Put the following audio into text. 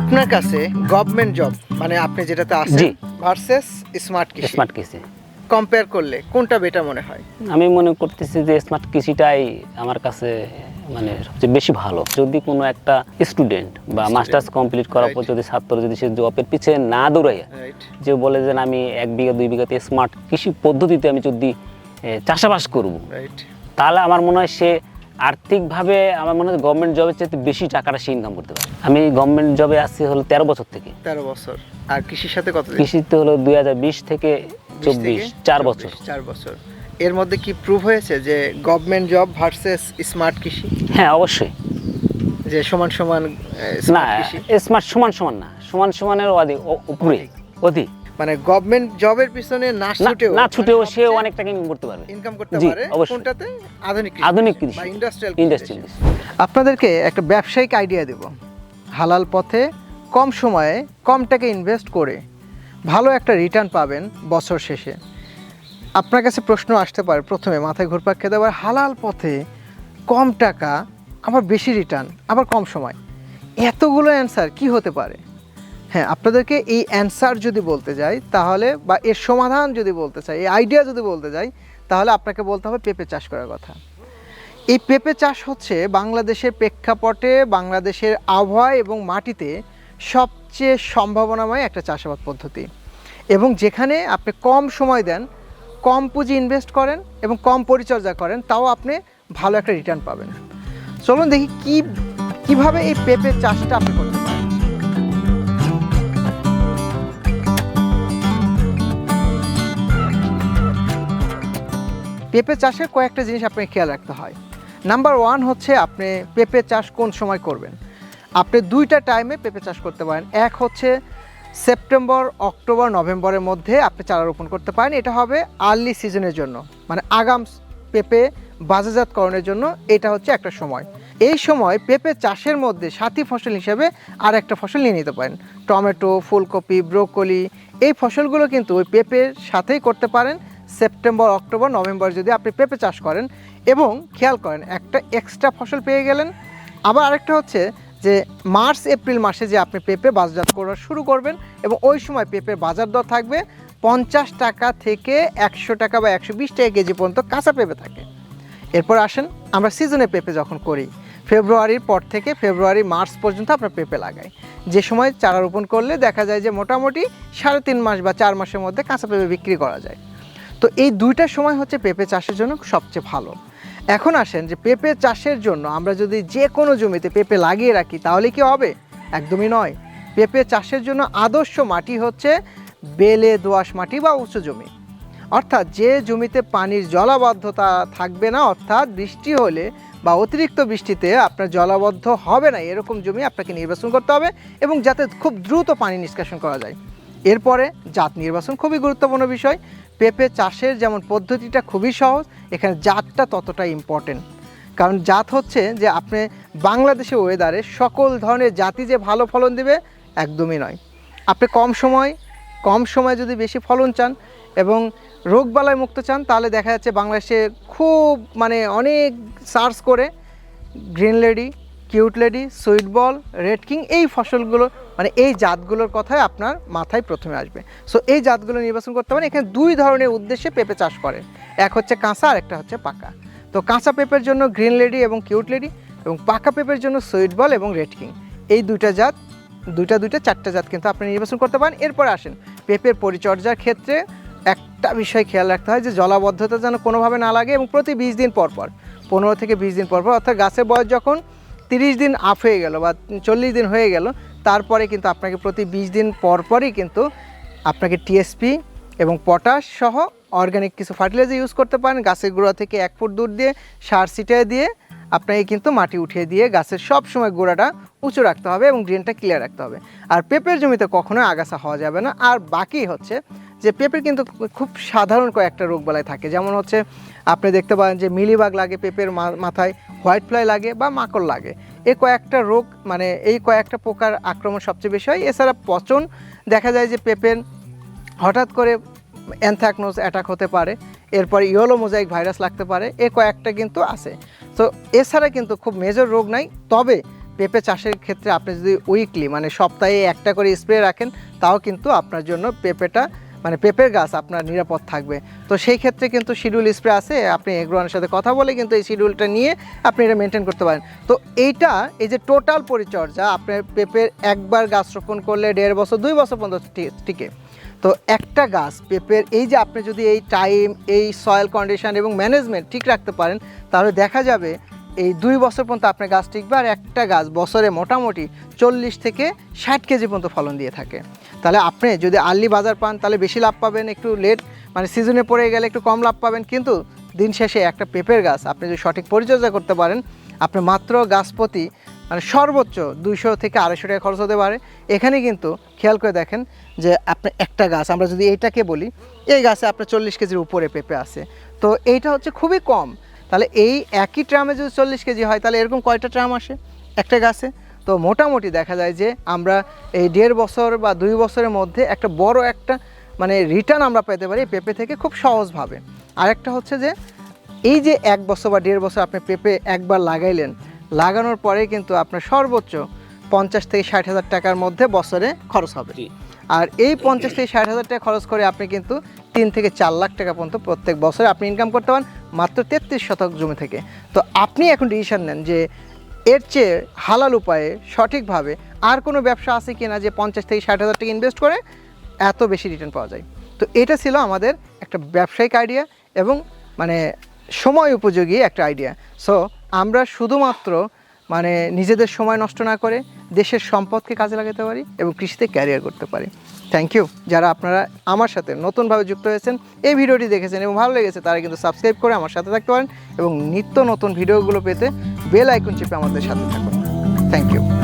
আপনার কাছে government job মানে আপনি যেটাতে আছেন ভার্সেস স্মার্ট কৃষি। স্মার্ট কৃষি। কম্পেয়ার করলে কোনটা বেটার মনে হয়? আমি মনে করতেছি যে স্মার্ট কৃষিটাই আমার কাছে মানে সবচেয়ে বেশি ভালো। যদি কোনো একটা স্টুডেন্ট বা মাস্টার্স কমপ্লিট করার পর যদি ছাত্র যদি সে জবের পিছিয়ে না দৌড়ায় যে বলে যে আমি এক বিঘা দুই বিঘাতে স্মার্ট কৃষি পদ্ধতিতে আমি যদি চাষাবাস করব তাহলে আমার মনে হয় সে আর্থিকভাবে আমার মনে হয় গভর্নমেন্ট জবের চাইতে বেশি টাকাটা সে ইনকাম করতে পারে। আমি গভর্নমেন্ট জবে আসছি হলো তেরো বছর থেকে। তেরো বছর। আর কৃষির সাথে কত কৃষিতে হলো দুই হাজার বিশ থেকে চব্বিশ চার বছর। চার বছর। এর মধ্যে কি প্রুভ হয়েছে যে গভর্নমেন্ট জব ভার্সেস স্মার্ট কৃষি? হ্যাঁ অবশ্যই। যে সমান সমান না স্মার্ট সমান সমান না সমান সমানের অধিক উপরে অধিক। মানে গভর্নমেন্ট জবের পিছনে না ছুটেও না ছুটেও সে অনেক টাকা ইনকাম করতে পারবে। ইনকাম করতে পারে। কোনটাতে? আধুনিক আধুনিক কৃষি। বা ইন্ডাস্ট্রিয়াল ইন্ডাস্ট্রিয়াল আপনাদেরকে একটা ব্যবসায়িক আইডিয়া দেব। হালাল পথে কম সময়ে কম টাকা ইনভেস্ট করে ভালো একটা রিটার্ন পাবেন বছর শেষে। আপনার কাছে প্রশ্ন আসতে পারে প্রথমে মাথায় ঘুরপাক খেতে পারে হালাল পথে কম টাকা আবার বেশি রিটার্ন আবার কম সময়। এতগুলো অ্যান্সার কি হতে পারে? হ্যাঁ আপনাদেরকে এই অ্যান্সার যদি বলতে যাই, তাহলে বা এর সমাধান যদি বলতে চাই, এই আইডিয়া যদি বলতে যাই, তাহলে আপনাকে বলতে হবে পেঁপে চাষ করার কথা। এই পেঁপে চাষ হচ্ছে বাংলাদেশের প্রেক্ষাপটে বাংলাদেশের আবহাওয়া এবং মাটিতে সবচেয়ে সম্ভাবনাময় একটা চাষাবাদ পদ্ধতি। এবং যেখানে আপনি কম সময় দেন, কম পুঁজি ইনভেস্ট করেন এবং কম পরিচর্যা করেন, তাও আপনি ভালো একটা রিটার্ন পাবেন। চলুন দেখি কি, কীভাবে এই পেঁপে চাষটা আপনি করতে পেঁপে চাষে কয়েকটা জিনিস আপনাকে খেয়াল রাখতে হয়। নাম্বার ওয়ান হচ্ছে আপনি পেঁপে চাষ কোন সময় করবেন? আপনি দুইটা টাইমে পেঁপে চাষ করতে পারেন। এক হচ্ছে সেপ্টেম্বর অক্টোবর নভেম্বরের মধ্যে আপনি চারা রোপণ করতে পারেন। এটা হবে আর্লি সিজনের জন্য। মানে আগাম পেঁপে বাজারজাতকরণের জন্য এটা হচ্ছে একটা সময়। এই সময় পেঁপে চাষের মধ্যে সাথী ফসল হিসেবে আর একটা ফসল নিয়ে নিতে পারেন। টমেটো, ফুলকপি, ব্রোকলি, এই ফসলগুলো কিন্তু ওই পেঁপের সাথেই করতে পারেন। সেপ্টেম্বর, অক্টোবর, নভেম্বর যদি আপনি পেঁপে চাষ করেন এবং খেয়াল করেন, একটা এক্সট্রা ফসল পেয়ে গেলেন। আবার আরেকটা হচ্ছে যে মার্চ, এপ্রিল মাসে যে আপনি পেঁপে বাজারজাত করা শুরু করবেন এবং ওই সময় পেঁপের বাজার দর থাকবে পঞ্চাশ টাকা থেকে একশো টাকা বা একশো বিশ টাকা কেজি পর্যন্ত কাঁচা পেঁপে থাকে। এরপর আসেন আমরা সিজনে পেঁপে যখন করি, ফেব্রুয়ারির পর থেকে ফেব্রুয়ারি, মার্চ পর্যন্ত আমরা পেঁপে লাগাই। যে সময় চারা রোপণ করলে দেখা যায় যে মোটামুটি সাড়ে তিন মাস বা চার মাসের মধ্যে কাঁচা পেঁপে বিক্রি করা যায়। তো এই দুইটা সময় হচ্ছে পেঁপে চাষের জন্য সবচেয়ে ভালো। এখন আসেন যে পেঁপে চাষের জন্য আমরা যদি যে কোনো জমিতে পেঁপে লাগিয়ে রাখি, তাহলে কি হবে? একদমই নয়। পেঁপে চাষের জন্য আদর্শ মাটি হচ্ছে বেলে দোআঁশ মাটি বা উঁচু জমি। অর্থাৎ যে জমিতে পানির জলাবদ্ধতা থাকবে না, অর্থাৎ বৃষ্টি হলে বা অতিরিক্ত বৃষ্টিতে আপনার জলাবদ্ধ হবে না, এরকম জমি আপনাকে নির্বাচন করতে হবে এবং যাতে খুব দ্রুত পানি নিষ্কাশন করা যায়। এরপরে জাত নির্বাচন খুবই গুরুত্বপূর্ণ বিষয়। পেঁপে চাষের যেমন পদ্ধতিটা খুবই সহজ, এখানে জাতটা ততটা ইম্পর্টেন্ট কারণ জাত হচ্ছে যে আপনি বাংলাদেশের ওয়েদারে সকল ধরনের জাতি যে ভালো ফলন দিবে, একদমই নয়। আপনি কম সময়, কম সময়ে যদি বেশি ফলন চান এবং রোগবালাই মুক্ত চান, তাহলে দেখা যাচ্ছে বাংলাদেশে খুব মানে অনেক সার্চ করে, green lady, cute lady, sweet ball, red king, এই ফসলগুলো মানে এই জাতগুলোর কথাই আপনার মাথায় প্রথমে আসবে। সো এই জাতগুলো নির্বাচন করতে পারেন। এখানে দুই ধরনের উদ্দেশ্যে পেঁপে চাষ করে এক হচ্ছে কাঁচা আর একটা হচ্ছে পাকা। তো কাঁচা পেঁপের জন্য গ্রিন লেডি এবং কিউট লেডি এবং পাকা পেঁপের জন্য সুইট বল এবং রেড কিং। এই দুইটা জাত, দুইটা দুইটা, চারটা জাত কিন্তু আপনি নির্বাচন করতে পারেন। এরপর আসেন পেঁপের পরিচর্যার ক্ষেত্রে একটা বিষয় খেয়াল রাখতে হয় যে জলাবদ্ধতা যেন কোনোভাবে না লাগে এবং প্রতি বিশ দিন পর পর, পনেরো থেকে বিশ দিন পর পর, অর্থাৎ গাছের বয়স যখন তিরিশ দিন আপ হয়ে গেল বা চল্লিশ দিন হয়ে গেল, তারপরে কিন্তু আপনাকে প্রতি বিশ দিন পর পরই কিন্তু আপনাকে টিএসপি এবং পটাশ সহ অর্গানিক কিছু ফার্টিলাইজার ইউজ করতে পারেন। গাছের গোড়া থেকে এক ফুট দূর দিয়ে, সার ছিটিয়ে দিয়ে আপনাকে কিন্তু মাটি উঠিয়ে দিয়ে গাছের সব সময় গোড়াটা উঁচু রাখতে হবে এবং ড্রেনটা ক্লিয়ার রাখতে হবে। আর পেঁপের জমিতে কখনোই আগাছা হওয়া যাবে না। আর বাকি হচ্ছে যে পেঁপের কিন্তু খুব সাধারণ কয়েকটা রোগবালাই থাকে। যেমন হচ্ছে, আপনি দেখতে পারেন যে মিলিবাগ লাগে পেঁপের মাথায়, হোয়াইট ফ্লাই লাগে বা মাকড় লাগে। এই কয়েকটা রোগ মানে এই কয়েকটা পোকার আক্রমণ সবচেয়ে বেশি হয়। এছাড়া পচন দেখা যায় যে পেঁপের হঠাৎ করে অ্যানথ্রাকনোজ অ্যাটাক হতে পারে, এরপর ইয়েলো মোজাইক ভাইরাস লাগতে পারে, এ কয়েকটা কিন্তু আছে। তো এছাড়া কিন্তু খুব মেজর রোগ নাই, তবে পেঁপে চাষের ক্ষেত্রে আপনি যদি উইকলি মানে সপ্তাহে একটা করে স্প্রে রাখেন, তাও কিন্তু আপনার জন্য পেঁপেটা মানে পেঁপের গাছ আপনার নিরাপদ থাকবে। তো সেই ক্ষেত্রে কিন্তু শিডিউল স্প্রে আছে, আপনি এগ্রোয়ানের সাথে কথা বলে কিন্তু এই শিডিউলটা নিয়ে আপনি এটা মেনটেন করতে পারেন। তো এইটা, এই যে টোটাল পরিচর্যা আপনার পেঁপের একবার গাছ রোপণ করলে দেড় বছর, দুই বছর পর্যন্ত টিকে। তো একটা গাছ, পেঁপের এই যে আপনি যদি এই টাইম এই সয়েল কন্ডিশন এবং ম্যানেজমেন্ট ঠিক রাখতে পারেন, তাহলে দেখা যাবে এই দুই বছর পর্যন্ত আপনার গাছ টিকবে আর একটা গাছ বছরে মোটামুটি চল্লিশ থেকে ষাট কেজি পর্যন্ত ফলন দিয়ে থাকে। তাহলে আপনি যদি আর্লি বাজার পান, তাহলে বেশি লাভ পাবেন, একটু লেট মানে সিজনে পড়ে গেলে একটু কম লাভ পাবেন। কিন্তু দিন শেষে একটা পেঁপের গাছ, আপনি যদি সঠিক পরিচর্যা করতে পারেন, আপনি মাত্র গাছ প্রতি মানে সর্বোচ্চ দুইশো থেকে আড়াইশো টাকা খরচ হতে পারে। এখানে কিন্তু খেয়াল করে দেখেন যে আপনি একটা গাছ, আমরা যদি এইটাকে বলি, এই গাছে আপনার চল্লিশ কেজির উপরে পেঁপে আছে। তো এইটা হচ্ছে খুবই কম। তাহলে এই একই ট্রামে যদি চল্লিশ কেজি হয়, তাহলে এরকম কয়টা ট্রাম আসে? একটা গাছে। তো মোটামুটি দেখা যায় যে আমরা এই দেড় বছর বা দুই বছরের মধ্যে একটা বড় একটা মানে রিটার্ন আমরা পেতে পারি পেঁপে থেকে খুব সহজভাবে। আরেকটা হচ্ছে যে এই যে এক বছর বা দেড় বছর আপনি পেঁপে একবার লাগাইলেন লাগানোর পরে কিন্তু আপনার সর্বোচ্চ পঞ্চাশ থেকে ষাট হাজার টাকার মধ্যে বছরে খরচ হবে। আর এই পঞ্চাশ থেকে ষাট হাজার টাকা খরচ করে আপনি কিন্তু তিন থেকে চার লাখ টাকা পর্যন্ত প্রত্যেক বছরে আপনি ইনকাম করতে পারেন মাত্র তেত্রিশ শতক জমি থেকে। তো আপনি এখন ডিসিশন নেন যে এর চেয়ে হালাল উপায়ে সঠিকভাবে আর কোনো ব্যবসা আছে কি না যে পঞ্চাশ থেকে ষাট হাজার টাকা ইনভেস্ট করে এত বেশি রিটার্ন পাওয়া যায়। তো এটা ছিল আমাদের একটা ব্যবসায়িক আইডিয়া এবং মানে সময় উপযোগী একটা আইডিয়া সো আমরা শুধুমাত্র মানে নিজেদের সময় নষ্ট না করে দেশের সম্পদকে কাজে লাগাতে পারি এবং কৃষিতে ক্যারিয়ার করতে পারি। থ্যাংক ইউ যারা আপনারা আমার সাথে নতুনভাবে যুক্ত হয়েছেন, এই ভিডিওটি দেখেছেন এবং ভালো লেগেছে, তারা কিন্তু সাবস্ক্রাইব করে আমার সাথে থাকতে পারেন এবং নিত্য নতুন ভিডিওগুলো পেতে বেল আইকন চেপে আমাদের সাথে থাকুন। Thank you